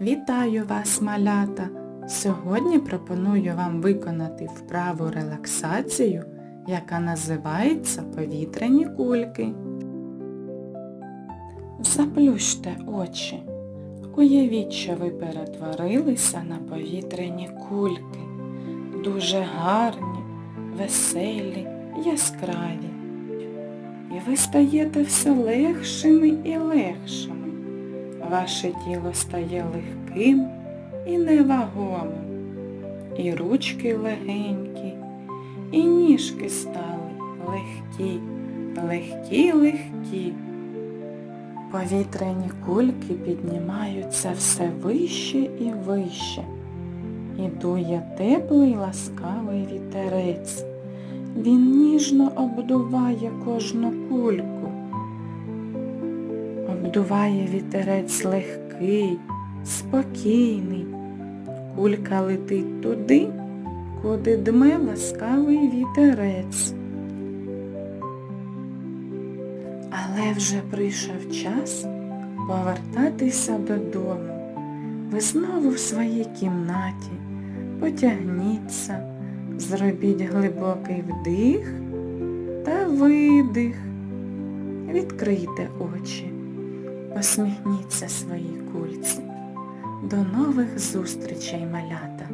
Вітаю вас, малята! Сьогодні пропоную вам виконати вправу релаксацію, яка називається повітряні кульки. Заплющте очі. Уявіть, що ви перетворилися на повітряні кульки. Дуже гарні, веселі, яскраві. І ви стаєте все легшими і легшими. Ваше тіло стає легким і невагомим. І ручки легенькі, і ніжки стали легкі, легкі, легкі. Повітряні кульки піднімаються все вище і вище. І дує теплий ласкавий вітерець. Він ніжно обдуває кожну кульку. Обдуває вітерець легкий, спокійний. Кулька летить туди, куди дме ласкавий вітерець. Але вже прийшов час повертатися додому. Ви знову в своїй кімнаті. Потягніться, зробіть глибокий вдих та видих. Відкрийте очі, посміхніться своїй кульці. До нових зустрічей, малята!